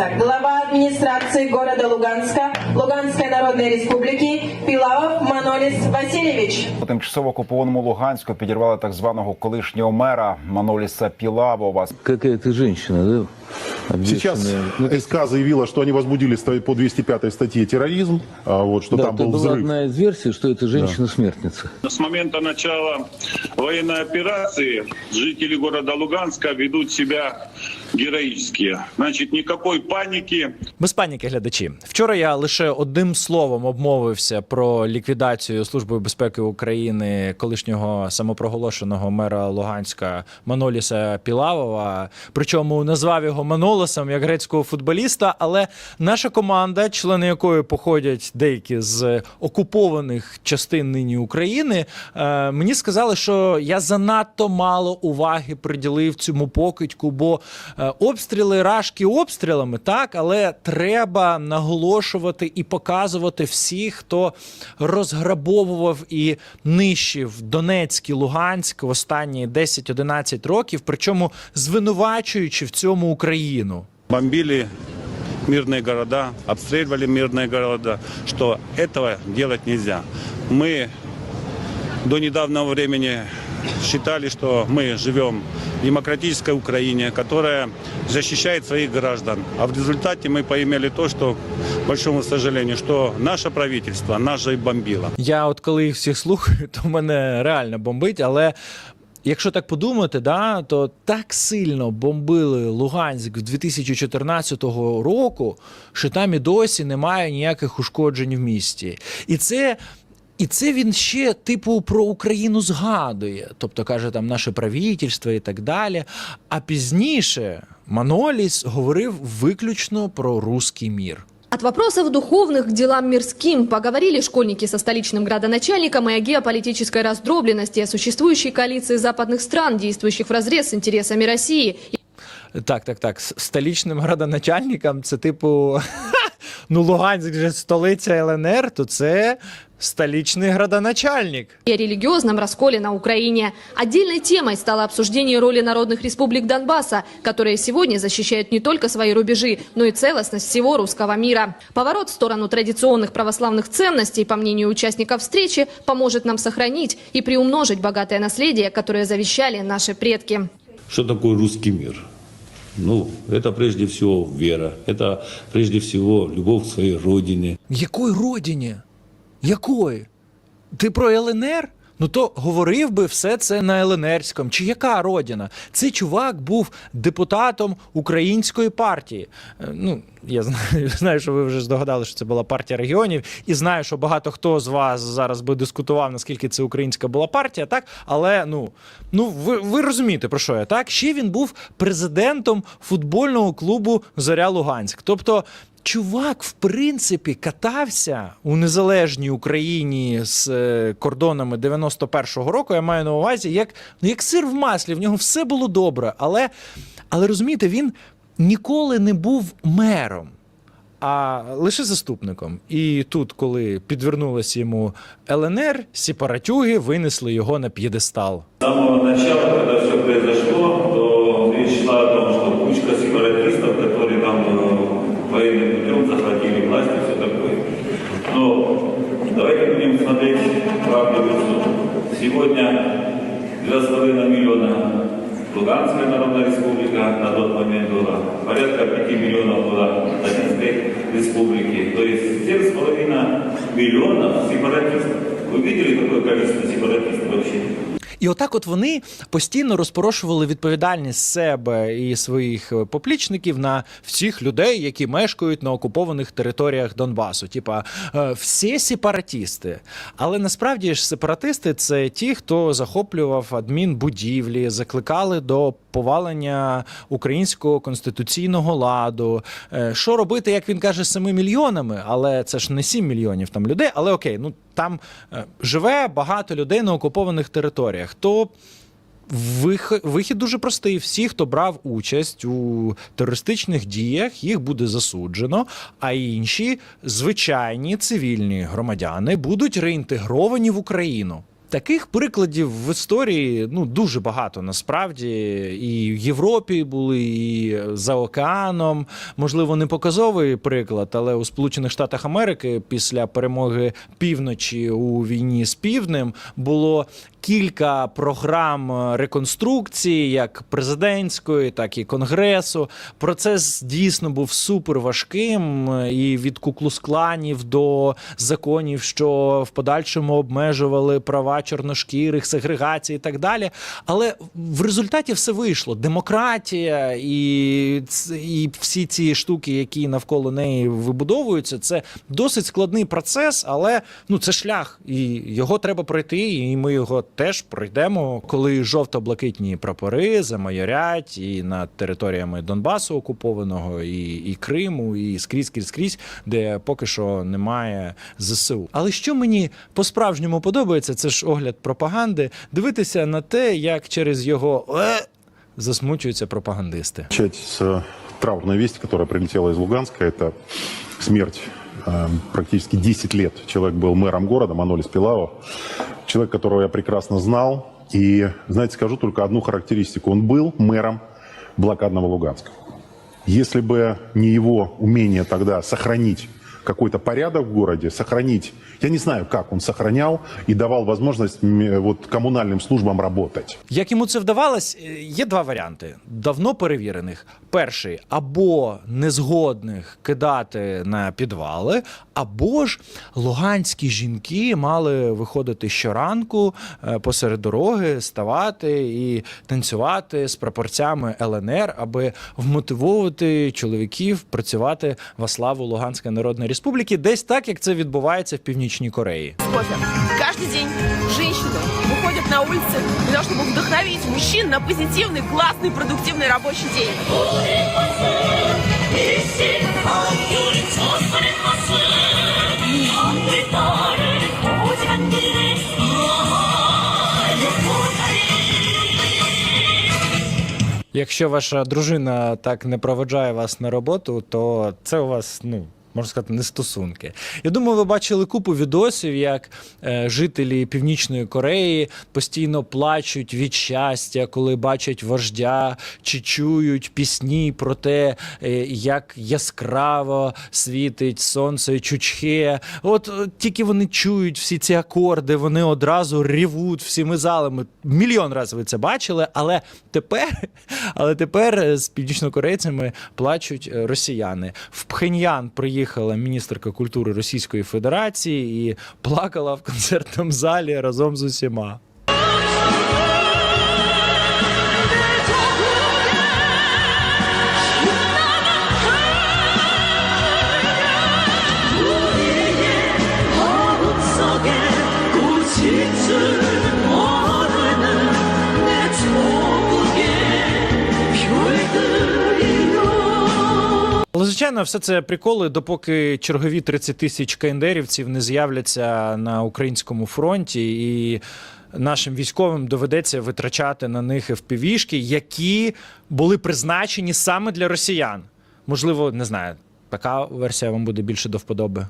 представляется глава администрации города Луганска, Луганской Народной Республики Пилавов Манолис Васильевич. У тимчасово окупованому Луганську підірвали так званого колишнього мера Маноліса Пілавова. Какая-то женщина, да? Сейчас обвешанная. Ну, это- СК заявила, что они возбудили ста- по 205 статье терроризм, а вот что да, там это был была взрыв. одна из версий, что это женщина-смертница. С момента начала военной операции жители города Луганска ведут себя героически. Значит, никакой паники, Без паніки, глядачі. Вчора я лише одним словом обмовився про ліквідацію Служби безпеки України колишнього самопроголошеного мера Луганська Маноліса Пілавова. Причому назвав його Манолосом як грецького футболіста. Але наша команда, члени якої походять деякі з окупованих частин нині України, е, мені сказали, що я занадто мало уваги приділив цьому покидьку, бо е, обстріли рашки обстрілами, так, але треба наголошувати і показувати всіх, хто розграбовував і нищив Донецьк і Луганськ в останні 10-11 років, причому звинувачуючи в цьому Україну. бомбили мирные города, обстреливали мирные города, что этого делать нельзя. Мы до недавнего времени считали, что мы живем в демократической Украине, которая защищает своих граждан. А в результате мы поимели то, что, к большому сожалению, что наше правительство нас же и бомбило. Я от коли їх всіх слухаю, то мене реально бомбить. Але якщо так подумати, да, то так сильно бомбили Луганськ 2014 року, що там і досі немає ніяких ушкоджень в місті. І це. І це він ще, типу, про Україну згадує, тобто каже там наше правительство і так далі. А пізніше Маноліс говорив виключно про руський мір. От вопросов духовных к делам мирским поговорили школьники со столичным градоначальником и о геополитической раздробленности, о существующей коалиции западных стран, действующих вразрез с интересами России. Так, так, так. С столичним градоначальником це типу. Ну, Луганськ же столиця ЛНР, то це столичний градоначальник. и о религиозном расколе на Украине. Отдельной темой стало обсуждение роли народных республик Донбасса, которые сегодня защищают не только свои рубежи, но и целостность всего русского мира. Поворот в сторону традиционных православных ценностей, по мнению участников встречи, поможет нам сохранить и приумножить богатое наследие, которое завещали наши предки. Что такое русский мир? Ну, это прежде всего вера, это прежде всего любовь к своей родине, Якої родині? Якої? Ти про ЛНР? Ну то говорив би все це на ЛНРському. Чи яка родина? Цей чувак був депутатом української партії. Е, Ну, я знаю, що ви вже здогадали, що це була партія регіонів, і знаю, що багато хто з вас зараз би дискутував, наскільки це українська була партія, так? Але ну, ну ви, ви розумієте, про що я так? Ще він був президентом футбольного клубу Зоря Луганськ. Тобто. Чувак, в принципі, катався у незалежній Україні з е, кордонами 91-го року. Я маю на увазі, як, як сир в маслі, в нього все було добре. Але, але розумієте, він ніколи не був мером, а лише заступником. І тут, коли підвернулася йому ЛНР, сепаратюги винесли його на п'єдестал. С самого начала, когда все произошло, то речь шла о том, что кучка сепаратистов, которые там э, военным путем захватили власть и все такое. Но давайте будем смотреть правду в лицо. Сегодня 2,5 миллиона Луганская Народная Республика на тот момент была, порядка 5 миллионов была Донецкой Республики, то есть 7,5 миллионов сепаратистов. Вы видели, какое количество сепаратистов вообще? І отак, от вони постійно розпорошували відповідальність себе і своїх е, поплічників на всіх людей, які мешкають на окупованих територіях Донбасу. Типа е, всі сепаратісти. Але насправді ж сепаратисти це ті, хто захоплював адмінбудівлі, закликали до повалення українського конституційного ладу. Е, Що робити, як він каже, 7 мільйонами, але це ж не 7 мільйонів там людей. Але окей, ну там е, живе багато людей на окупованих територіях. То вихід дуже простий. Всі, хто брав участь у терористичних діях, їх буде засуджено, а інші звичайні цивільні громадяни будуть реінтегровані в Україну. Таких прикладів в історії ну дуже багато насправді. І в Європі були, і за океаном. Можливо, не показовий приклад, але у Сполучених Штатах Америки після перемоги півночі у війні з півднем було кілька програм реконструкції, як президентської, так і конгресу. Процес дійсно був супер важким, і від куклус-кланів до законів, що в подальшому обмежували права чорношкірих, сегрегації і так далі. Але в результаті все вийшло. Демократія і, і всі ці штуки, які навколо неї вибудовуються, це досить складний процес, але ну це шлях, і його треба пройти, і ми його теж пройдемо, коли жовто-блакитні прапори замайорять і над територіями Донбасу окупованого, і, і Криму, і скрізь, скрізь, скрізь, де поки що немає ЗСУ. Але що мені по-справжньому подобається, це ж огляд пропаганди, дивитися на те, як через його «е» засмучуються пропагандисти. Начать с э, траурной вести, которая прилетела из Луганска. Это смерть э, практически 10 лет. Человек был мэром города, Манолис Пилавов. Человек, которого я прекрасно знал. И, знаете, скажу только одну характеристику. Он был мэром блокадного Луганска. Если бы не его умение тогда сохранить какой-то порядок в городе, сохранить, я не знаю, как он сохранял и давал возможность вот, коммунальным службам работать. Як йому це вдавалось, е, є два варіанти, давно перевірених. Перший або незгодних кидати на підвали, або ж луганські жінки мали виходити щоранку е, посеред дороги, ставати і танцювати з прапорцями ЛНР, аби вмотивовувати чоловіків працювати во славу Луганської Народної Республіки, десь так, як це відбувається в Північній Кореї. кофе. Каждый день женщины выходят на улицы для того, чтобы вдохновить мужчин на позитивный, классный, продуктивный рабочий день. Якщо ваша дружина так не проведжає вас на роботу, то це у вас, ну. Можна сказати, не стосунки. Я думаю, ви бачили купу відосів, як е, жителі Північної Кореї постійно плачуть від щастя, коли бачать вождя, чи чують пісні про те, е, як яскраво світить сонце чучхе. От е, тільки вони чують всі ці акорди, вони одразу рівуть всіми залами. Мільйон разів ви це бачили, але тепер, але тепер з північнокорейцями плачуть росіяни. В Пхеньян приїхала міністерка культури Російської Федерації і плакала в концертному залі разом з усіма. Звичайно, все це приколи, допоки чергові 30 тисяч каєндерівців не з'являться на українському фронті, і нашим військовим доведеться витрачати на них FPV-шки, які були призначені саме для росіян. Можливо, не знаю, така версія вам буде більше до вподоби.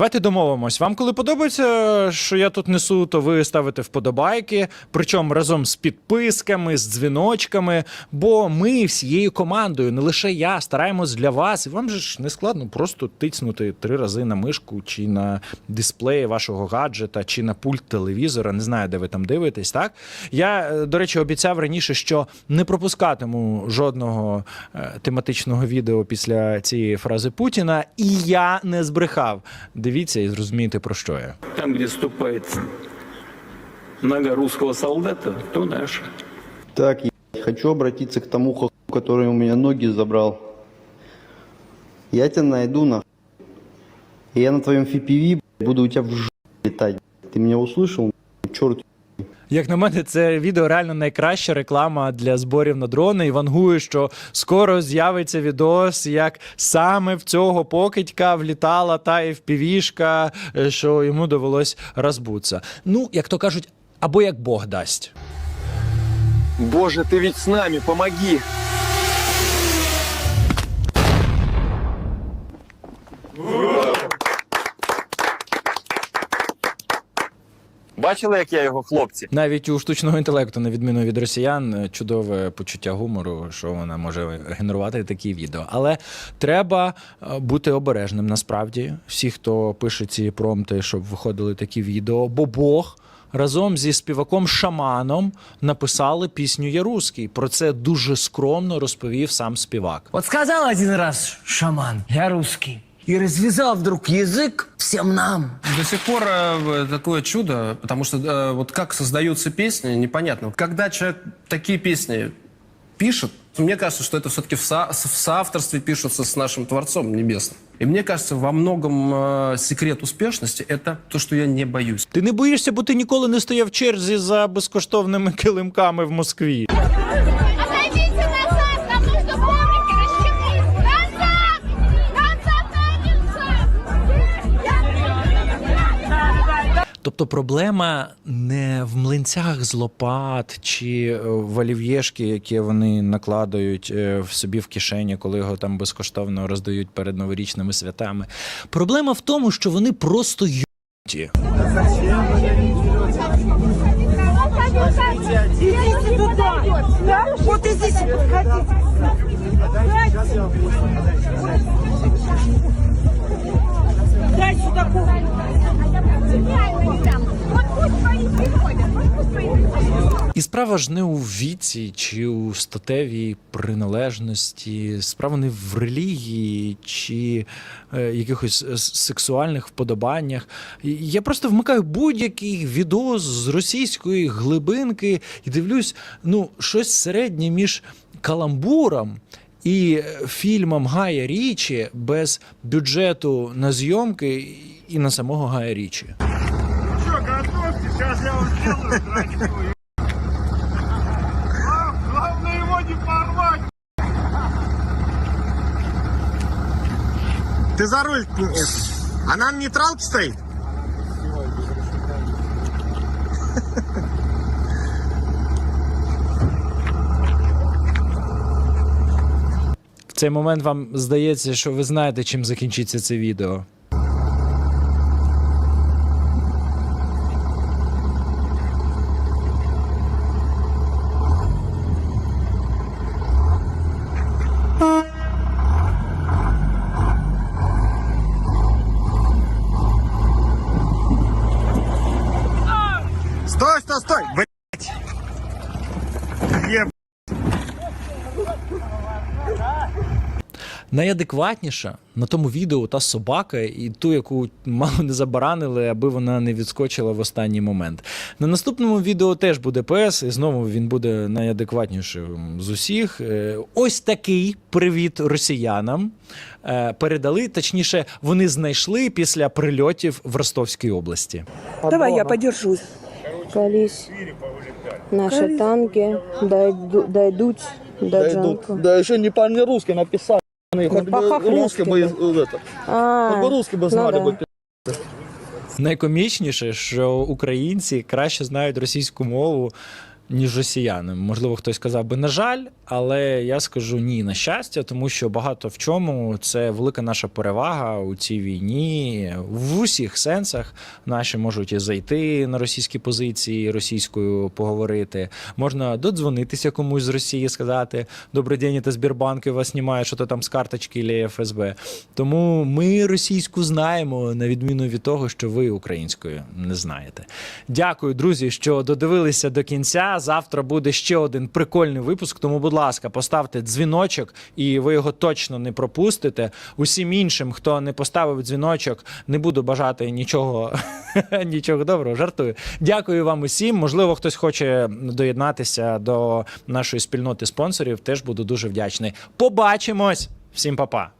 Давайте домовимось. Вам коли подобається, що я тут несу, то ви ставите вподобайки, причому разом з підписками, з дзвіночками. Бо ми всією командою, не лише я, стараємось для вас. І вам же ж не складно просто тицнути три рази на мишку чи на дисплеї вашого гаджета, чи на пульт телевізора. Не знаю, де ви там дивитесь. Так я, е, до речі, обіцяв раніше, що не пропускатиму жодного е, тематичного відео після цієї фрази Путіна, і я не збрехав. Дивіться і зрозумієте про що я. Там, где ступает нога русского солдата, то наша. Так, я хочу обратиться к тому хоху, который у меня ноги забрал. Я тебя найду на. И я на твоем FPV буду у тебя в ж... летать. Ты меня услышал? Черт. як на мене, це відео реально найкраща реклама для зборів на дрони. І вангую, що скоро з'явиться відос, як саме в цього покидька влітала та FPV-шка, е, що йому довелось розбутися. Ну, як то кажуть, або як Бог дасть. Боже, ты ведь с нами, помоги! Бачили, як я його хлопці? Навіть у штучного інтелекту, на відміну від росіян, чудове почуття гумору, що вона може генерувати такі відео. Але треба е, бути обережним насправді. Всі, хто пише ці промпти, щоб виходили такі відео, бо Бог. Разом зі співаком Шаманом написали пісню Я русський. Про це дуже скромно розповів сам співак. Вот сказал один раз шаман, я русский, и развязал вдруг язык всем нам. До сих пор э, такое чудо, потому что э, вот как создаются песни, непонятно. Когда человек такие песни пишет, мне кажется, что это все-таки в, со- в соавторстве пишутся с нашим Творцом Небесным. И мне кажется, во многом э, секрет успешности это то, что я не боюсь. Ти не боїшся, бо ти ніколи не стояв в черзі за безкоштовними килимками в Москві. Тобто проблема не в млинцях з лопат чи е, в олів'єшки, які вони накладають е, в собі в кишені, коли його там безкоштовно роздають перед новорічними святами. Проблема в тому, що вони просто юті. Идите туда. Вот и здесь. Дай сюда коврик. І справа ж не у віці чи у статевій приналежності, справа не в релігії чи е, якихось е, сексуальних вподобаннях. Я просто вмикаю будь-який відос з російської глибинки і дивлюсь, ну, щось середнє між каламбуром. І е, фільмом Гая Річі без бюджету на зйомки і на самого Гая Річі. Ты за руль. А нам нейтралке стоит? В цей момент вам здається, що ви знаєте, чим закінчиться це відео. Найадекватніша на тому відео та собака, і ту, яку мало не забаранили, аби вона не відскочила в останній момент. На наступному відео теж буде пес, і знову він буде найадекватнішим з усіх. Е, Ось такий привіт росіянам е, передали. Точніше, вони знайшли після прильотів в Ростовській області. Давай я подержусь. Колись наши танки дойду- дойдут до Джанка. Да еще не по-русски написали по-хохлядски бы, это, А, по-русски бы ну да. Найкомічніше, що українці краще знають російську мову. Ніж росіяни. Можливо, хтось сказав би на жаль, але я скажу ні на щастя, тому що багато в чому це велика наша перевага у цій війні. В усіх сенсах наші можуть і зайти на російські позиції, російською поговорити. Можна додзвонитися комусь з Росії, сказати Добрий день, це Сбербанк, і вас знімає, що то там з карточки чи ФСБ. Тому ми російську знаємо, на відміну від того, що ви українською не знаєте. Дякую, друзі, що додивилися до кінця. Завтра буде ще один прикольний випуск. Тому, будь ласка, поставте дзвіночок, і ви його точно не пропустите. Усім іншим, хто не поставив дзвіночок, не буду бажати нічого, нічого доброго. Жартую. Дякую вам усім. Можливо, хтось хоче доєднатися до нашої спільноти спонсорів. Теж буду дуже вдячний. Побачимось! Всім па-па!